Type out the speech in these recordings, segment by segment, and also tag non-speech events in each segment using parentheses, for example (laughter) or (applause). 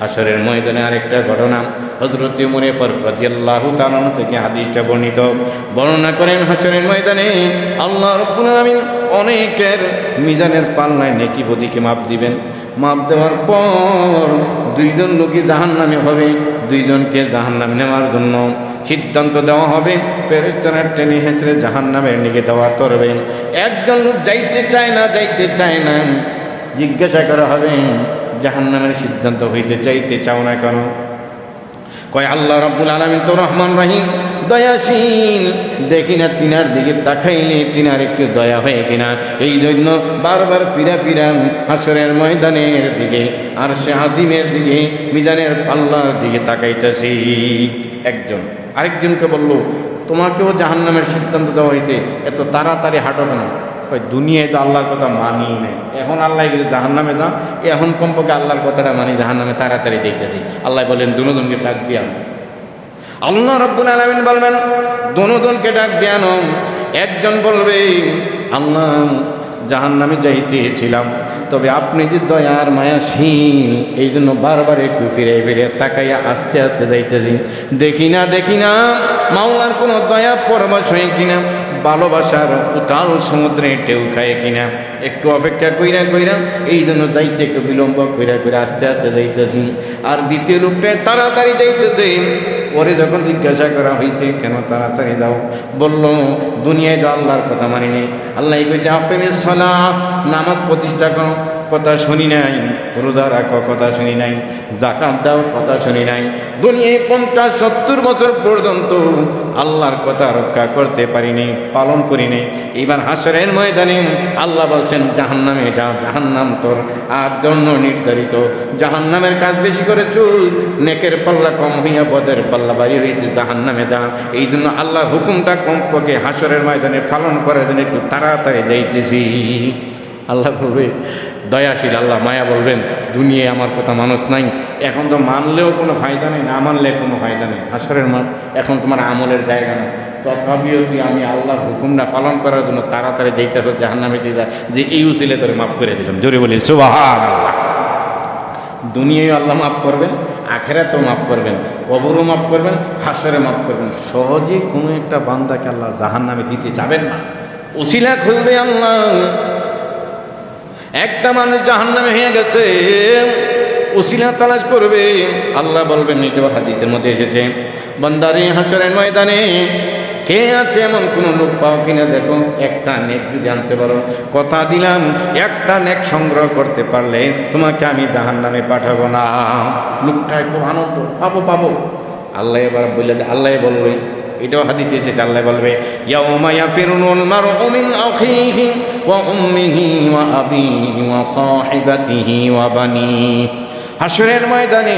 আসরের ময়দানে আরেকটা ঘটনা। হজরত উমরে ফারুক রাদিয়াল্লাহু তাআলা থেকে হাদিসটা বর্ণিত। বর্ণনা করেন হাসরের ময়দানে, আল্লাহ রব্বুল অনেকের মিজানের পাল্লায় নেকি বদিকে মাপ দিবেন। মাপ দেওয়ার পর দুইজন লোকই জাহান নামে হবে, দুইজনকে জাহান নামে নেওয়ার জন্য সিদ্ধান্ত দেওয়া হবে। ফেরেস্তারা টেনে হেঁচড়ে জাহান নামের নিকে দেওয়ার করবে একজন লোক যাইতে চায় না, যাইতে চায় না, জিজ্ঞাসা করা হবে জাহান নামের সিদ্ধান্ত হয়েছে চাইতে চাও না কেন? কয়, আল্লাহ রব্বুল আলমিন তো রহমান রহিম, দয়াশীল। দেখি না তিনার দিকে তাকাইলে তিনার একটু দয়া হয়ে কিনা। এই জন্য বারবার ফিরা ফিরা হাসরের ময়দানের দিকে আর সে আদিমের দিকে, মিজানের পাল্লার দিকে তাকাইতেছি। একজন, আরেকজনকে বলল, তোমাকেও জাহান্নামের সিদ্ধান্ত দেওয়া হয়েছে, এত তাড়াতাড়ি হাঁটো কেন? দুনিয়ায় তো আল্লাহর কথা মানি নেই। এখন আল্লাহ যদি জাহান নামে দাও, এখন কমপক্ষে আল্লাহর কথাটা মানি জাহান নামে তাড়াতাড়ি দেখতেছি। আল্লাহ বলেন দুজনকে ডাক দিয়ান আল্লাহ রব্বুল আলমিন বলবেন দুজনকে ডাক দিয়ানো একজন বলবে, আল্লাহ জাহান নামে যাইতেছিলাম তবে আপনি যে দয়ার মায়াশীল এই জন্য বারবার একটু ফিরে ফিরে তাকাইয়া আস্তে আস্তে যাইতেছি। দেখি না দেখি না, মাওলার কোনো দয়া পরবাস হয় কিনা? ভালোবাসার উতাল সমুদ্রে টেউ খায় কিনা? একটু অপেক্ষা কইরা কইরা, এই জন্য যাইতে একটু বিলম্ব কইরা কইরা আস্তে আস্তে যাইতেছি। আর দ্বিতীয় লোকটা তাড়াতাড়ি যাইতেছে। পরে যখন জিজ্ঞাসা করা হয়েছে কেন তাড়াতাড়ি দাও বলল, দুনিয়ায় তো আল্লাহর কথা মানিনি আল্লাহ কইছে আপনি সলা নামাজ প্রতিষ্ঠা করো। কথা শুনি নাই, রোজা রাখো কথা শুনি নাই জাকাত দাও কথা শুনি নাই। দুনিয়ায় পঞ্চাশ, সত্তর বছর পর্যন্ত আল্লাহর কথা রক্ষা করতে পারিনি, পালন করিনি। এবার হাসরের ময়দানে আল্লাহ বলছেন, জাহান্নামে যা, জাহান্নাম তোর। আর জন্য নির্ধারিত, জাহান্নামের কাজ বেশি করে চুল, নেকের পাল্লা কম হইয়া বদের পাল্লা বাড়ি হয়েছে জাহান্নামে যা। এই জন্য আল্লাহর হুকুমটা কমপক্ষে হাসরের ময়দানে পালন করার জন্য একটু তাড়াতাড়ি যাইতেছি। আল্লাহ বলবে দয়াশীল আল্লাহ, মায়া বলবেন, দুনিয়ায় আমার কথা মানুষ নাই। এখন তো মানলেও কোনো ফায়দা নেই, না মানলে কোনো ফায়দা নেই। হাসরের মাঠ এখন তোমার আমলের জায়গা না তথাপিও তুই আমি আল্লাহর হুকুমটা পালন করার জন্য তাড়াতাড়ি তো জাহান্নামে দিয়ে যা এই উচিলে তোরে মাফ করে দিলাম। জোরে বলি সুবাহ আল্লাহ দুনিয়ায় আল্লাহ মাফ করবেন, আখেরাতেও মাফ করবেন, কবরও মাফ করবেন হাসরে মাফ করবেন। সহজে কোনো একটা বান্দাকে আল্লাহ জাহান নামে দিতে যাবেন না। উসিলা খুলবে আল্লাহ। একটা মানুষ জাহান নামে হয়ে গেছে উসিলা তালাশ করবে। আল্লাহ বলবেন এটাও হাদিসের মধ্যে এসেছে, বন্দারে হাসরের ময়দানে কে আছে এমন কোনো লোক পাও কিনা? দেখো, একটা নেক যদি আনতে পারো। কথা দিলাম, একটা নেক সংগ্রহ করতে পারলে তোমাকে আমি জাহান নামে পাঠাবো না। লোকটায় খুব আনন্দ, পাবো পাবো। আল্লাহ এবার বললে আল্লাহ বলবে, এটাও হাদিস এসেছে, আল্লাহ বলবে, ইয়াউমা ইয়াফিরুল মারউ মিন আখিহি। ওয়া সাহিবাতিহি ওয়া বানি হাসরের ময়দানে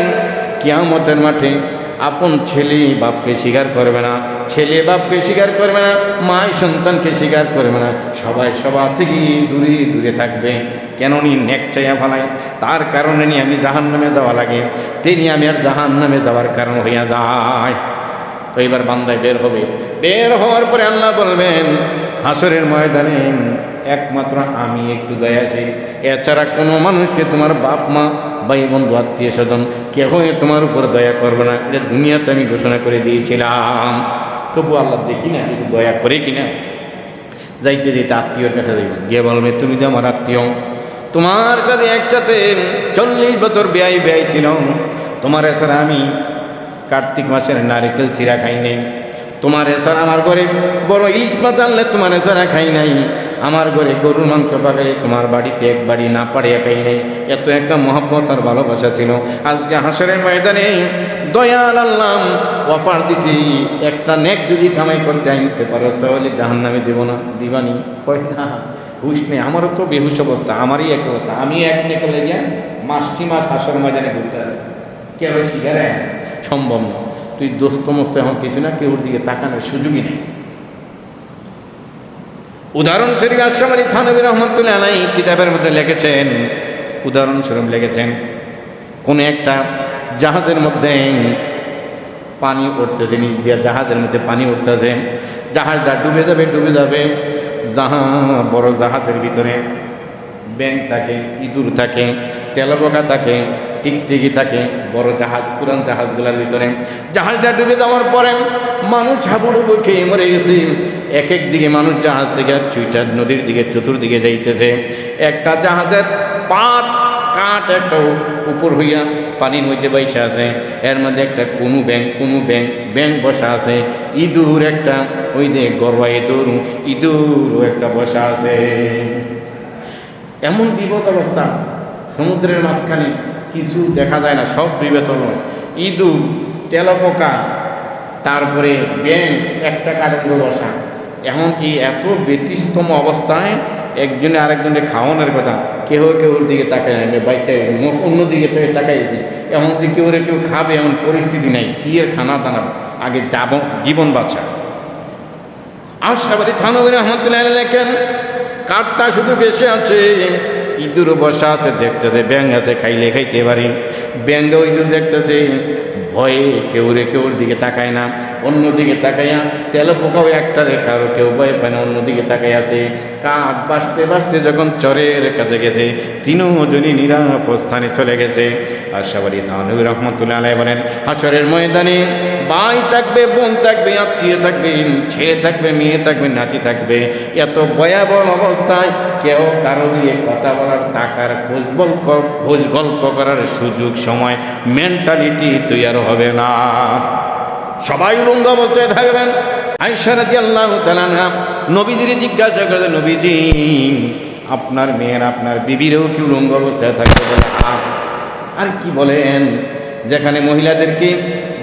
কিয়ামতের মাঠে আপন ছেলে বাপকে স্বীকার করবে না, ছেলে বাপকে স্বীকার করবে না, মাই সন্তানকে স্বীকার করবে না, সবাই সবার থেকে দূরে দূরে থাকবে। কেন নি নেক চাইয়া ফেলায়? তার কারণে নিয়ে আমি জাহান নামে দেওয়া লাগে। তিনি আমি আর জাহান নামে দেওয়ার কারণ হইয়া যায়। তো এবার বান্দায় বের হবে। বের হওয়ার পরে আল্লাহ বলবেন হাসরের ময়দানে একমাত্র আমি একটু দয়াশীল এছাড়া কোনো মানুষকে তোমার বাপ, মা, ভাই, বন্ধু, আত্মীয়, স্বজন কেহ তোমার উপর দয়া করবে না। এটা দুনিয়াতে আমি ঘোষণা করে দিয়েছিলাম। তবু আল্লাহ দেখি না, কিছু দয়া করে কিনা যাইতে যেতে আত্মীয়র কাছে দেখবেন গিয়ে বলবে, তুমি তো আমার আত্মীয়। তোমার কাছে একসাথে চল্লিশ বছর ব্যয় ব্যয় ছিল। তোমার এছাড়া আমি কার্তিক মাসের নারিকেল চিরা খাই নাই। তোমার এছাড়া আমার ঘরে বড় মাছ আনলে তোমার এছাড়া খাই নাই, আমার ঘরে গরুর মাংস পাকাই তোমার বাড়িতে এক বাড়ি না পাড়িয়া খাই নাই। এত একটা মহব্বত আর ভালোবাসা ছিল। আজকে হাসরের ময়দানে দয়াল আল্লাম অফার দিছি, একটা নেক যদি কামাই করতে আনতে পারো, তাহলে জাহান নামে দেবো না। দিবানি? কয় না, হুশ নেই। আমারও তো বেহুশ অবস্থা, আমারই এক অবস্থা। আমি এক নেকে লেগে মাসটি মাস হাসর ময়দানে ঘুরতে আসি। কে হবে শিকারে? সম্ভব না। তুই দোস্ত মস্ত এখন কিছু না, কেউর দিকে তাকানোর সুযোগই নেই। উদাহরণস্বরূপ আশরাফ আলী থানবী রহমতুল্লাহ আলাই কিতাবের মধ্যে লিখেছেন উদাহরণস্বরূপ লিখেছেন, কোনো একটা জাহাজের মধ্যে পানি উঠতেছে নিচ দিয়ে জাহাজের মধ্যে পানি উঠতেছে জাহাজটা ডুবে যাবে ডুবে যাবে, জাহা বড় জাহাজের ভিতরে ব্যাং থাকে, ইঁদুর থাকে তেলবোকা থাকে টিকটিকি থাকে, বড় জাহাজ, পুরান জাহাজগুলোর ভিতরে। জাহাজটা ডুবে যাওয়ার পরে মানুষ ঝাবুডুবু খেয়ে মরে গেছে। এক এক দিকে মানুষ জাহাজ থেকে আর চুইটার নদীর দিকে, চতুর্দিকে যাইতেছে। একটা জাহাজের পাট কাঠ একটা উপর হইয়া পানির মধ্যে বসে আছে। এর মধ্যে একটা কোনো ব্যাং কোনো ব্যাং ব্যাং বসা আছে। ইঁদুর একটা, ওই যে গরবা ইঁদুর, ইঁদুরও একটা বসা আছে। এমন বিপদ অবস্থা, সমুদ্রের মাঝখানে। কিছু দেখা যায় না, সব বিবেত নয় ইঁদুর তেলপোকা, তারপরে ব্যাং একটা কাঠগুলো বসা এখন এমনকি এত ব্যতিস্তম অবস্থায় একজনে আরেকজনের খাওয়ানোর কথা কেউ কেউ ওর দিকে তাকায় না বাচ্চা মুখ অন্যদিকে তো তাকাই দিচ্ছে। এমনকি কেউ রে কেউ খাবে এমন পরিস্থিতি নাই, কি খানা দানা, আগে যাব, জীবন বাঁচা। আশাবাদী থানবির রহমতুল্লাহ লেখেন কাঠটা শুধু বেশি আছে ইঁদুর বসা আছে, দেখতেছে ব্যাং আছে, খাইলে খাইতে পারি। ব্যাংটাও ইঁদুর দেখতেছে, ভয়ে কেউ রে কেউর দিকে তাকায় না অন্যদিকে তাকাইয়া তেল পোকাও একটা কারও কেউ ভয় পায় না অন্যদিকে তাকাইয়াছে কাঠ বাঁচতে বাঁচতে যখন চরের কাছে গেছে তিনজনই নিরাপদ স্থানে চলে গেছে। আশাবাদী থানবির রহমতুল্লাহ আলাই বলেন হাসরের ময়দানে ভাই থাকবে, বোন থাকবে, আত্মীয় থাকবে ছেলে থাকবে, মেয়ে থাকবে, নাতি থাকবে। এত ভয়াবহ অবস্থায় কেউ কারও দিয়ে কথা বলার টাকার খোঁজ গল্প খোঁজ গল্প করার সুযোগ সময় মেন্টালিটি তৈরি হবে না। সবাই উলঙ্গ অবস্থায় থাকবেন। আইসারাদি আল্লাহ নবীজির জিজ্ঞাসা করে নবীজি, আপনার মেয়ের, আপনার বিবিরও কি উলঙ্গ অবস্থায় থাকবে আর কি বলেন? যেখানে মহিলাদেরকে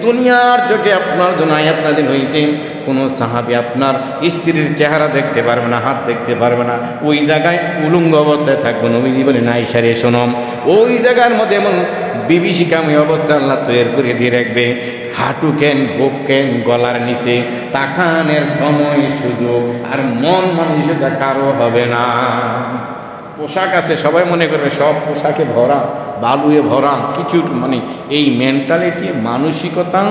দুনিয়ার চোখে আপনার জন্য আয়াত নাজিল হয়েছে। কোনো সাহাবি আপনার স্ত্রীর চেহারা দেখতে পারবে না, হাত দেখতে পারবে না। ওই জায়গায় উলুঙ্গ অবস্থায় থাকবে, নবীজি বলে না ইশারে শোনম ওই জায়গার মধ্যে এমন বিভীষিকামী অবস্থা আল্লাহ তৈরি করে দিয়ে রাখবে। হাঁটু কেন, বুক কেন, গলার নিচে তাকানের সময় সুযোগ, আর মন মানুষটা কারও হবে না। পোশাক আছে, সবাই মনে করবে সব পোশাকে ভরা, বালুয়ে ভরা, কিছু মানে এই মেন্টালিটি মানসিকতা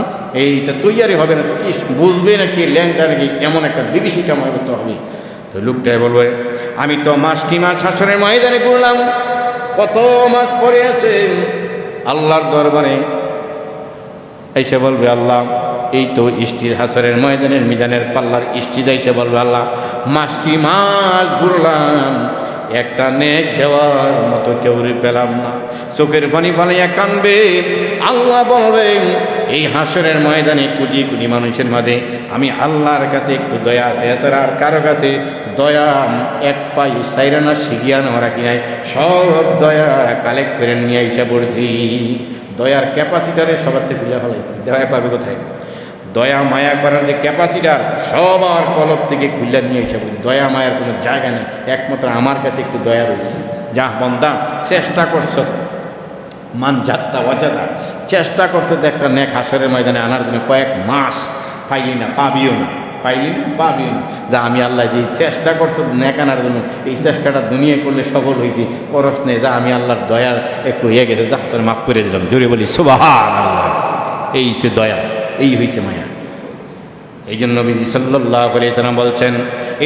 এইটা তৈরি হবে না, কি বুঝবে না কি ল্যাংটা নাকি এমন একটা বিভীষিকা অবস্থা হবে। তো লোকটাই বলবে, আমি তো মাস কি মাস শাসনের ময়দানে করলাম কত মাস পরে আছে? আল্লাহর দরবারে এসে বলবে, আল্লাহ, এই তো ইষ্টির হাসরের ময়দানের মিজানের পাল্লার ইষ্টিদা এসে বলবে, আল্লাহ, মাস কি মাস ঘুরলাম একটা নেক দেওয়ার মতো কেউ পেলাম না। চোখের পানি ফালাইয়া কানবে আল্লাহ বলবেন, এই হাসরের ময়দানে কুটি কুটি মানুষের মাঝে আমি আল্লাহর কাছে একটু দয়া আছে। এছাড়া আর কারও কাছে দয়া এক ফাই সাইরানা শিখিয়ানো রাখি নাই। সব দয়া কালেক্ট করে নিয়ে এসে পড়ছি। দয়ার ক্যাপাসিটারে সবার থেকে খুলে ফেলাইছি দয়া পাবে কোথায়? দয়া মায়া করার যে ক্যাপাসিটার সবার কলব থেকে খুলে নিয়ে এসে দয়া মায়ার কোনো জায়গা নেই। একমাত্র আমার কাছে একটু দয়া রয়েছে। যা বন্দা, চেষ্টা করছ। মান যাত্রা অজাদা চেষ্টা করতে তো একটা নেক হাসরের ময়দানে আনার জন্য কয়েক মাস পাইলি না, পাবিও না। পাইলি না, পাবিও না। যা আমি আল্লাহ যে চেষ্টা করছ নেক আনার জন্য, এই চেষ্টাটা দুনিয়া করলে সফল হইতে করস নেই। যা আমি আল্লাহর দয়া একটু হয়ে গেছে যা তোর মাফ করে দিলাম। জোরে বলি সুবাহান আল্লাহ এই সে দয়া। এই হয়েছে মায়া। এই জন্য বিজি সাল্লাহ আলাইসালাম বলছেন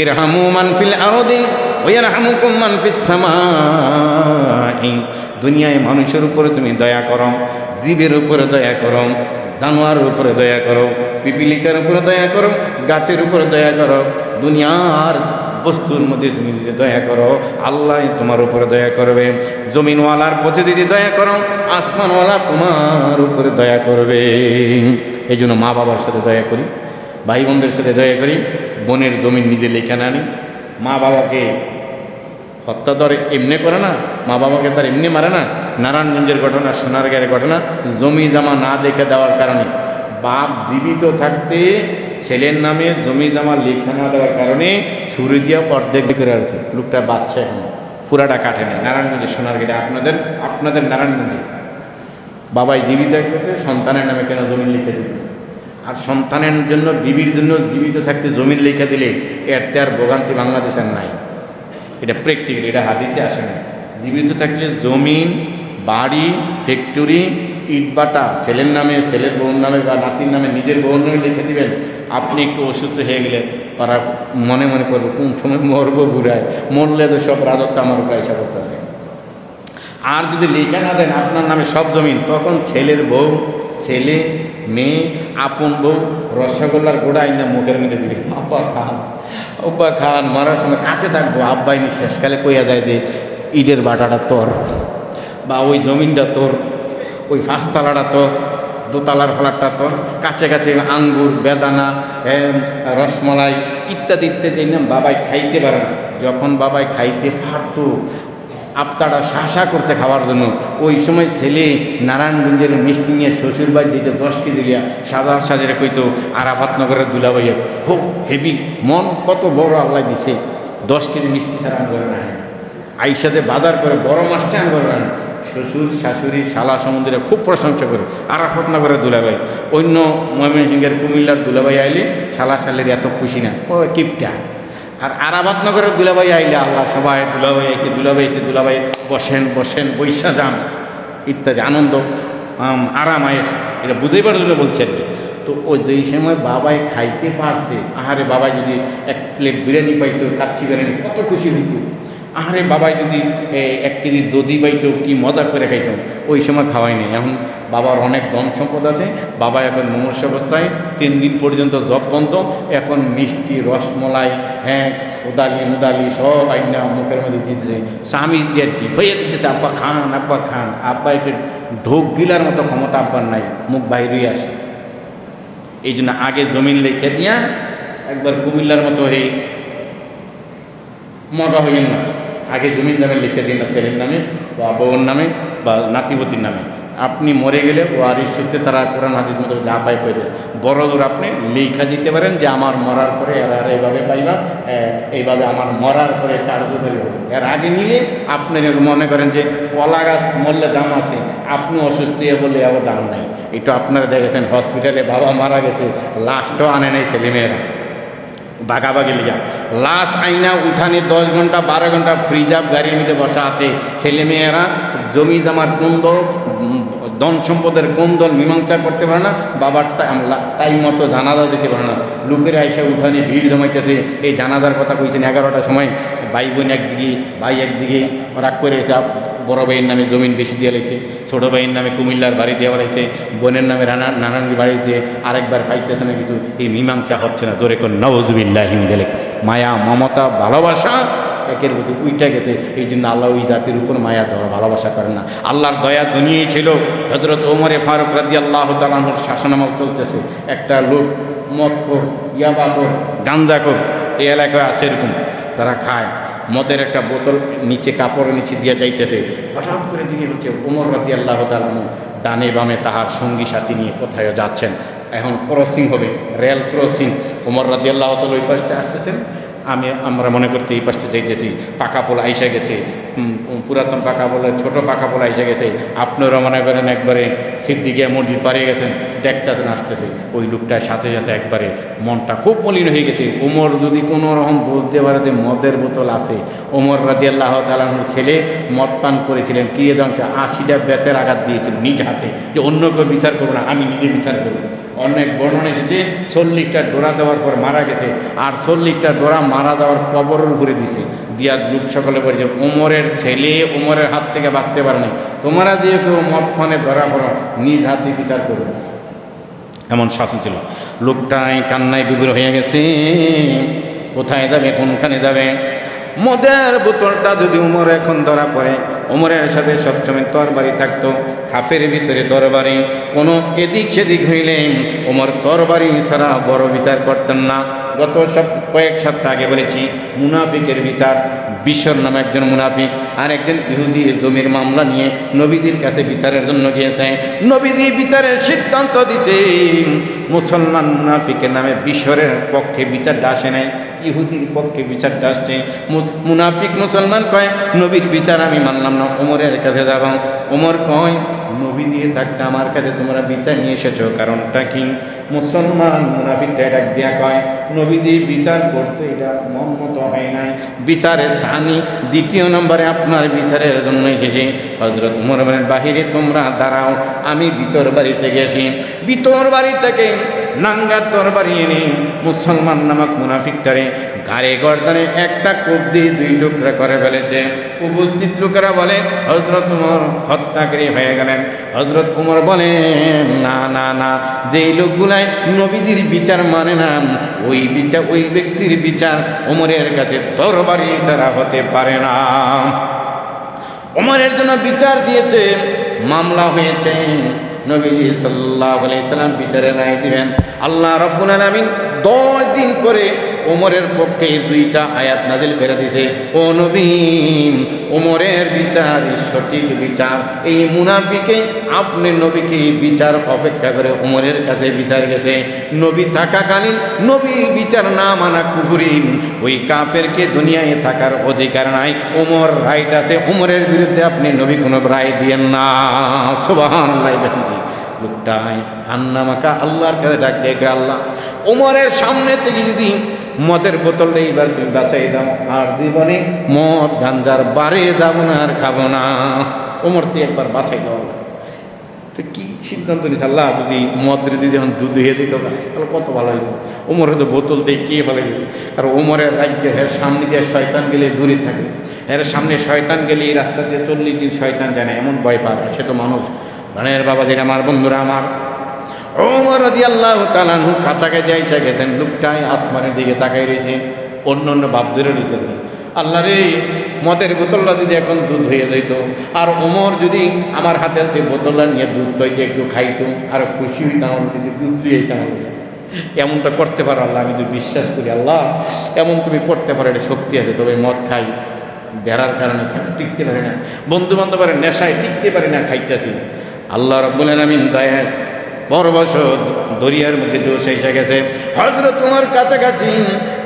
এর হামু মানফিল আরদিন ওয়ার হামুকুম মানফিস সামাই। দুনিয়ায় মানুষের উপরে তুমি দয়া করো, জীবের উপরে দয়া করো, জানোয়ারের উপরে দয়া করো, পিপিলিকার উপরে দয়া করো, গাছের উপরে দয়া করো, দুনিয়ার বস্তুর মধ্যে তুমি যদি দয়া করো, আল্লাহ তোমার উপরে দয়া করবে, জমিনওয়ালার প্রতি যদি দয়া করো, আসমানওয়ালা তোমার উপরে দয়া করবে। এই জন্য মা বাবার সাথে দয়া করি ভাই বোনদের সাথে দয়া করি, বোনের জমিন নিজে লেখা না আনি। মা বাবাকে হত্যা আর এমনি করে না, মা বাবাকে তার এমনি মারে না। নারায়ণগঞ্জের ঘটনা, সোনারগাঁয়ের ঘটনা, জমি জমা না দেখে দেওয়ার কারণে। বাপ জীবিত থাকতে ছেলের নামে জমি জমা লেখা না দেওয়ার কারণে সুরে দিয়া অর্ধেক করে আছে লোকটা বাচ্চা এখন, পুরাটা কাটে না নারায়ণগঞ্জের সোনারগাঁয়ে, আপনাদের আপনাদের নারায়ণগঞ্জে। বাবাই জীবিত থাকতে সন্তানের নামে কেন জমি লিখে দিল? আর সন্তানের জন্য, বিবির জন্য জীবিত থাকতে জমিন লিখে দিলে এর তে আর ভোগান্তি বাংলাদেশের নাই। এটা প্র্যাকটিক্যাল এটা হাদিসে আসে না জীবিত থাকলে জমিন, বাড়ি ফ্যাক্টরি ইটবাটা ছেলের নামে, ছেলের বউর নামে বা নাতির নামে নিজের বউর নামে লিখে দিবেন। আপনি একটু অসুস্থ হয়ে গেলে ওরা মনে মনে করব, কোন সময় মরবো বুড়ায়? মরলে তো সব রাজত্ব আমার উপরে এসে করতেছে। আর যদি লেখা না দেন, আপনার নামে সব জমিন, তখন ছেলের বউ, ছেলে, মেয়ে, আপন বউ, রসগোল্লার গোড়া আইনা মুখের মধ্যে দিবে। আব্বা খান আব্বা খান, মারার সময় কাছে থাকব আব্বাই নি শেষকালে কইয়া যায় যে, ইটের বাটাটা তোর বা ওই জমিনটা তোর, ওই ফাঁসতলাটা তোর, দোতলার ফ্ল্যাটটা তোর, কাছে কাছে আঙ্গুর, বেদানা রসমলাই ইত্যাদি ইত্যাদি নাম বাবাই খাইতে পারে না। যখন বাবাই খাইতে পারতো আপতাটা শাসা করতে খাওয়ার জন্য। ওই সময় ছেলে নারায়ণগঞ্জের মিষ্টি নিয়ে শ্বশুর বাড়ি দিতে দশ কেজি দিয়া সাজার সাজারে কইতো আরাফাতনগরের দুলাভাইয়া। খুব হেভি, মন কত বড় আল্লাহ দিছে। দশ কেজি মিষ্টি ছাড়া আনবে না আইসাতে বাজার করে বড় মাছটা আনবে না শ্বশুর, শাশুড়ি, শালা সমুদ্রে খুব প্রশংসা করে। আরাফাতনগরের দুলাভাই। অন্য ময়মনসিংহের কুমিল্লার দুলাভাই আইলে শালা শালের এত খুশি না। ও কিপটা। আর আরাবাদ নগরের দুলাবাই আইলে আল্লাহ সবাই দুলাবাই আইছে দুলাবাই আইছে দুলাবাই বসেন বসেন বৈশা যান, ইত্যাদি, আনন্দ আরাম আয়েস এটা বুঝতেই পারো জন্য বলছে আর কি। তো ও যেই সময় বাবাই খাইতে পারছে, আহারে বাবা যদি এক প্লেট বিরিয়ানি পাইতো, কাচ্চি বিরিয়ানি, কত খুশি হইতো আহারে বাবাই যদি এক কেজি দধি পাইতো, কি মজা করে খাইতো, ওই সময় খাওয়াই নেই। এখন বাবার অনেক ধন সম্পদ আছে, বাবা এখন মনুষ্য অবস্থায়, তিন দিন পর্যন্ত জব বন্ধ, এখন মিষ্টি, রসমলাই হ্যাঁ উদালি, মুদালি, সব আইনা মুখের মধ্যে দিতেছে স্বামী দিয়ে ডিফাইয়া দিতেছে, আব্বা খান আব্বা খান। আব্বা একটু ঢোক গিলার মতো ক্ষমতা আব্বার নাই, মুখ বাইরেই আসে এই জন্য আগে জমিন লেখে দিয়া একবার কুমিল্লার মতো এই মজা হইল না আগে জমির নামে লিখে দিন না ছেলের নামে, বা বউর নামে, বা নাতিপতির নামে। আপনি মরে গেলে ও আর সূত্রে তারা কোরআন, হাদিস মতো যা পেয়ে বড় দূর আপনি লেখা দিতে পারেন যে আমার মরার পরে এরা আর এইভাবে পাইবা এইভাবে আমার মরার পরে কার্যকরী হবে। এর আগে নিলে আপনি মনে করেন যে কলা গাছ মরলে দাম আছে, আপনি অসুস্থ বলে আবার দাম নাই। এটা আপনারা দেখেছেন হসপিটালে বাবা মারা গেছে লাস্টও আনে নেই ছেলেমেয়েরা। বাগাবাগি লিগা। লাশ আইনা উঠানে দশ ঘণ্টা, বারো ঘণ্টা ফ্রিজাব গাড়ির মধ্যে বসা আছে ছেলেমেয়েরা। জমি জামার কুন্দল ধন সম্পদের কুন্দল মীমাংসা করতে পারে না, বাবার টাইম মতো জানাজা দিতে পারে না। লোকের আইসা উঠানে ভিড় জমাইতেছে। এই জানাজার কথা কইছেন এগারোটার সময়। ভাই বোন একদিকে, ভাই একদিকে, রাগ করে বড় ভাইয়ের নামে জমিন বেশি দিয়ে লেছে ছোটো ভাইয়ের নামে কুমিল্লার বাড়ি দেওয়া রয়েছে বোনের নামে রানা নানানির দিয়ে আরেকবার পাইতেছে না কিছু, এই মীমাংসা হচ্ছে না, জোরে কোন নওয়াজুবিল্লাহ হিমদেলে মায়া, মমতা, ভালোবাসা, একের প্রতি উইটা গেছে, এই জন্য আল্লাহ ওই জাতির উপর মায়া দেওয়া ভালোবাসা করে না। আল্লাহর দয়া দুনিয়াই ছিল হজরত ওমরে ফারুক রাজি আল্লাহ তালাহর শাসনামল চলতেছে, একটা লোক মদ কর ইয়াবা কর গান্দা কর এই এলাকায় আছে এরকম, তারা খায়। মদের একটা বোতল নিচে কাপড়ের নিচে দিয়ে যাইতেছে। হঠাৎ করে দিকে হচ্ছে ওমর রাতি আল্লাহ তালু ডানে বামে তাহার সঙ্গী সাথী নিয়ে কোথায় যাচ্ছেন। এখন ক্রসিং হবে রেল ক্রসিং ওমর রাজি আল্লাহ তাল ওই পাশে আসতেছেন। আমি, আমরা মনে করতে এই পাশে যাইতেছি। পাকা পোল আইসা গেছে। পুরাতন পাকা বলে, ছোট পাকা পোল এসে গেছে। আপনারা মনে করেন একবারে সিদ্দিকে মসজিদ পাড়িয়ে গেছেন দেখতেছেন আসতেছে। ওই লোকটার সাথে সাথে একবারে মনটা খুব মলিন হয়ে গেছে। ওমর যদি কোনো রকম বুঝতে পারে যে মদের বোতল আছে, ওমর রাজি আল্লাহ তালাহুর ছেলে মদ পান করেছিলেন, কি এদাংশ আশিটা বেতের আঘাত দিয়েছিল নিজ হাতে। যে অন্য কেউ বিচার করব না, আমি নিজে বিচার করব অনেক বর্ণনা এসেছে, চল্লিশটা ডোরা দেওয়ার পর মারা গেছে, আর চল্লিশটা ডোরা মারা দেওয়ার কবরের উপরে দিছে। দিয়ার লোক সকলে বলছে ওমরের ছেলে ওমরের হাত থেকে বাঁচতে পারে না তোমরা যে কেউ মদফনে ধরা পড়ো, নিজ হাতে বিচার করবে এমন শাসন ছিল। লোকটাই কান্নায় বিবর হয়ে গেছে। কোথায় যাবে, কোনখানে যাবে? মদের বোতলটা যদি উমর এখন ধরা পড়ে, উমরের সাথে সবসময় তরবারি থাকতো, খাফের ভিতরে তরবারি। কোনো এদিক সেদিক হইলে উমর তরবারি ছাড়া বড় বিচার করতেন না। গত সব কয়েক সপ্তাহ আগে বলেছি, মুনাফিকের বিচার, বিশ্বর নামে একজন মুনাফিক আর একজন ইহুদি জমির মামলা নিয়ে নবীদের কাছে বিচারের জন্য গিয়েছে। নবীদি বিচারের সিদ্ধান্ত দিতে, মুসলমান মুনাফিকের নামে বিশ্বরের পক্ষে বিচারটা আসে নাই, ইহুদির পক্ষে বিচারটা আসছে মুনাফিক মুসলমান কয়, নবীর বিচার আমি মানলাম না, ওমরের কাছে যাব। ওমর কয় নবী দিয়ে থাকতে আমার কাছে তোমরা বিচার নিয়ে এসেছ। কারণটা কি? মুসলমান মুনাফিকটা ডাক দিয়া কয়, নবী দিয়ে বিচার করতে এটা মন মতো হয় নাই। বিচারের সানি দ্বিতীয় নম্বরে আপনার বিচারের জন্য এসেছে। হজরত বলেন, বাহিরে তোমরা দাঁড়াও, আমি ভিতর বাড়িতে গেছি ভিতর বাড়ি থেকে নাঙ্গা তরবারি এনে মুসলমান নামক মুনাফিকটারে কারে গর্দানে একটা কূপ দিয়ে দুই টুকরা করে ফেলেছে। উপস্থিত লোকেরা বলে হজরত উমর হত্যাকারী হয়ে গেলেন। হজরত উমর বলেন না না না, যেই লোকগুলাই নবীজির বিচার মানে না, ওই বিচার ওই ব্যক্তির বিচার উমরের কাছে তরবারি ছাড়া হতে পারে না। ওমরের জন্য বিচার দিয়েছে, মামলা হয়েছে। নবীজি সাল্লাহ সাল্লাম বিচারে রায় দিবেন। আল্লাহ রব্বুল আলামিন দশ দিন করে ওমরের পক্ষে দুইটা আয়াত নাজিল করে দিছে ও নবী, ওমরের বিচার সঠিক বিচার, এই মুনাফিকে আপনি নবীকে বিচার অপেক্ষা করে ওমরের কাছে বিচার গেছে। নবী থাকাকালীন নবীর বিচার না মানা কুফুরিন, ওই কাফেরকে দুনিয়ায় থাকার অধিকার নাই। ওমর রাইট আছে, ওমরের বিরুদ্ধে আপনি নবী কোনো রায় দিয়েন না। সোবাহান লোকটায় কান্না মাখা আল্লাহর কাছে ডাক দেখে আল্লাহ, ওমরের সামনে থেকে যদি মদের বোতলটা এইবার তুমি বাঁচাই দাও। আর জীবনে মদ, গাঞ্জার বারে যাব না, আর খাব না। ওমর তুই একবার বাঁচাই দাও। তো কি সিদ্ধান্ত নিস আল্লাহ, যদি মদের যদি যখন দুধ হয়ে দিত তাহলে কত ভালো হইতো। ওমর হয়তো বোতল দিয়ে কে ভালো দিত আর ওমরের রাজ্যে হ্যাঁ সামনে দিয়ে শয়তান গেলে দূরে থাকে। এর সামনে শয়তান গেলে এই রাস্তা দিয়ে চল্লিশ দিন শয়তান জানে এমন ভয় পায়। সে তো মানুষ। প্রাণের বাবাদের আমার বন্ধুরা আমার ওমর রদি আল্লাহ তালানহু কাছাকাছি আইসা গেছেন, লোকটাই আসমানের দিকে তাকাই রয়েছে অন্য অন্য বাপ ধরে রয়েছে আল্লাহ রে, মদের বোতলটা যদি এখন দুধ হয়ে যেত আর ওমর যদি আমার হাতে হাতে বোতলটা নিয়ে দুধ পাইতে, একটু খাইতো, আর খুশি হইতাম যদি দুধ দিয়ে আমার এমনটা করতে পারো আল্লাহ, আমি তো বিশ্বাস করি আল্লাহ, এমন তুমি করতে পারো, এটা শক্তি আছে, তবে মদ খাই, বেড়ার কারণে টিকতে পারি না। বন্ধু বান্ধবের নেশায় টিকতে পারি না, খাইতেছি। আল্লাহ রব্বুল আলমিন দয়া বড় বছর দরিয়ার মধ্যে জোশ এসে গেছে। হজরত তোমার কাছাকাছি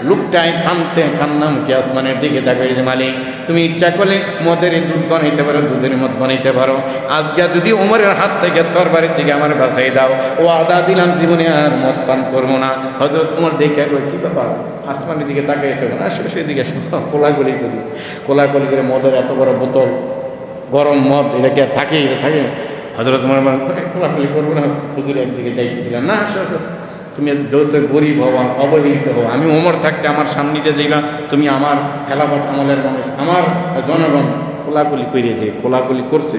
লোকটায় কানতে কান্নাম কি আসমানের দিকে তাকিয়েছে মালিক, তুমি ইচ্ছা করলে মদের দুধ বানাইতে পারো, দুধের মদ বানাইতে পারো। আজকে যদি ওমরের হাত থেকে তরবারের দিকে আমার বাঁচাই দাও ও আদা দিলাম জীবনে আর মদ পান করব না। হজরত তোমার দেখে কই কি ব্যাপার? আসমানের দিকে তাকিয়েছে না সেদিকে আসো (laughs) কোলাগুলি করি। কোলাগুলি করে মদের এত বড় বোতল, গরম মদ, এটা কি আর থাকে? এটা থাকে? হজরত তোমার কোলাকুলি করব না, হুজুর একদিকে যাই দিলাম না, আসো আসো। তুমি যত গরিব হও, অবহেলিত হও, আমি ওমর থাকতে আমার সামনে দিয়ে তুমি আমার খেলাফত আমলের মানুষ, আমার জনগণ কোলাকুলি করিয়েছে কোলাকুলি করছে।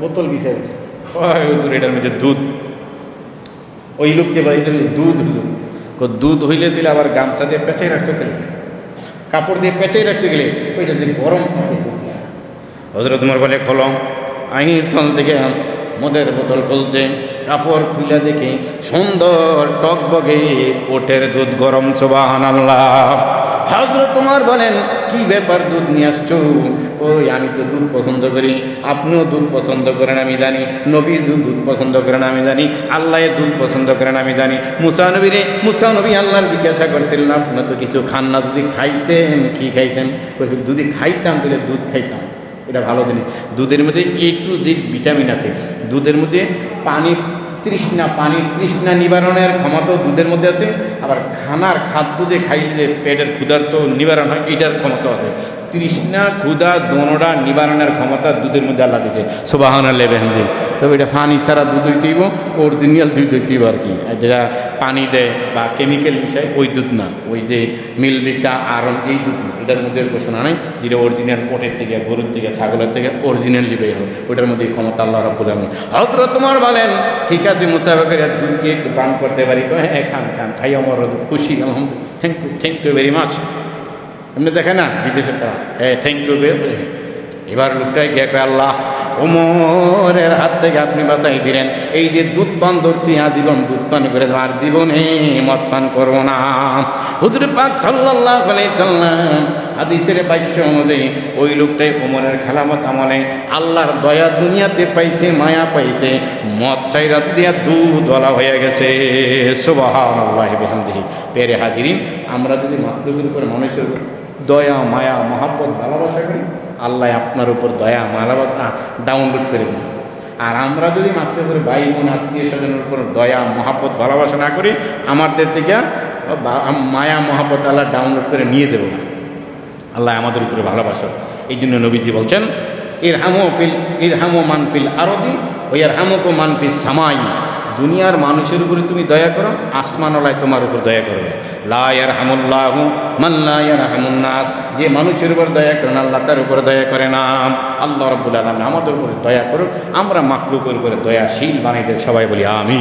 বোতল কিসের কয়, হুজুর, এটার মধ্যে দুধ। ওই লোককে বা এটার দুধ, হুজুর। দুধ হইলে দিলে আবার গামছা দিয়ে পেঁচাই রাখতে গেলে কাপড় দিয়ে পেঁচাই রাখতে গেলে ওইটা যে গরম থাকে হজরত তোমার বলে খলম আহির তল থেকে মদের বোতল খুলছে, কাপড় খুলে দেখে সুন্দর টকবগে ওটের দুধ গরম চবাহান আল্লাহ হজরত তোমার বলেন, কি ব্যাপার দুধ নিয়ে আসছো? ওই আমি তো দুধ পছন্দ করি, আপনিও দুধ পছন্দ করেন, আমি জানি। নবী দুধ দুধ পছন্দ করেন, আমি জানি। আল্লাহ দুধ পছন্দ করেন, আমি জানি। মুসা নবীরে, মুসা নবী আল্লাহর জিজ্ঞাসা করছিলেন আপনার তো কিছু খান না, যদি খাইতেন, কি খাইতেন? যদি খাইতাম, তাহলে দুধ খাইতাম। এটা ভালো জিনিস। দুধের মধ্যে এ টু যে ভিটামিন আছে। দুধের মধ্যে পানি তৃষ্ণা পানির তৃষ্ণা নিবারণের ক্ষমতাও দুধের মধ্যে আছে। আবার খানার খাদ্য যে খাইলে যে পেটের ক্ষুধার তো নিবারণ হয়, এটার ক্ষমতা আছে। তৃষ্ণা, ক্ষুধা দোনোটা নিবারণের ক্ষমতা দুধের মধ্যে আল্লাহ দিয়েছে। সোবাহান লেবেহেন্দিন তবে এটা পানি ছাড়া দুধ হইতেইব অরিজিনাল দুধ হইতেইব আর কি। যেটা পানি দেয় বা কেমিক্যাল মিশায় ওই দুধ না। ওই যে মিলবিটা আরন এই দুধ না। এটার মধ্যে ঘোষণা নেই। যেটা অরিজিনাল ওটের থেকে, গরুর থেকে, ছাগলের থেকে অরিজিনালি বের হয়। ওইটার মধ্যে ক্ষমতা আল্লাহ রাব্বুল আলামিন। হযরত তোমার বলেন, ঠিক আছে মুসাফাকের দুধকে একটু পান করতে পারি। হ্যাঁ খান খান, খাই আমার খুশি আলহামদুলিল্লাহ thank you thank you very much এমনি দেখে না বিদেশের তারা হ্যাঁ থ্যাংক ইউ এবার লোকটাই কয় আল্লাহ, ওমরের হাত থেকে আপনি বাঁচাই দিলেন। এই যে দুধ পান ধরছি আজীবন দুধ পান করে আর জীবনে মত পান করব না। হুদুর পাক সাল্লাল্লাহ বলে সাল্লাম হাদিসের বাক্য অনুযায়ী, ওই লোকটাই ওমরের খেলামত আমলে আল্লাহর দয়া দুনিয়াতে পাইছে, মায়া পাইছে, মদ চাইরা দিয়া দুধ ওলা হয়ে গেছে। বিহামদিহি। পেরে হাজিরিন, আমরা যদি মাতৃকের উপর মানুষের দয়া, মায়া, মহাব্বত, ভালোবাসা করি, আল্লাহ আপনার উপর দয়া মালাবাদ ডাউনলোড করে দিন আর আমরা যদি মাত্র করে ভাই বোন আত্মীয় স্বজনের উপর দয়া, মহাব্বত, ভালোবাসা না করি, আমাদের থেকে মায়া, মহাব্বত আল্লাহ ডাউনলোড করে নিয়ে দেবো না। আল্লাহ আমাদের উপরে ভালোবাসা। এই জন্য নবীজি বলছেন ইর হামো ফিল ইর হামো মানফিল আরবি ও ইয়ার হামুকো মানফিল সামাই। দুনিয়ার মানুষের উপরে তুমি দয়া করো, আসমানওয়ালায় তোমার উপর দয়া করবে লায়ার হামুল্লাহ মাল্লায়ার হামুন্নাস যে মানুষের উপর দয়া করেন আল্লাহ তার উপর দয়া করে না। আল্লাহ রব্বুল আলম আমাদের উপরে দয়া করুন আমরা মাকলুকের উপরে দয়াশীল বানাই দেয় সবাই বলি আমি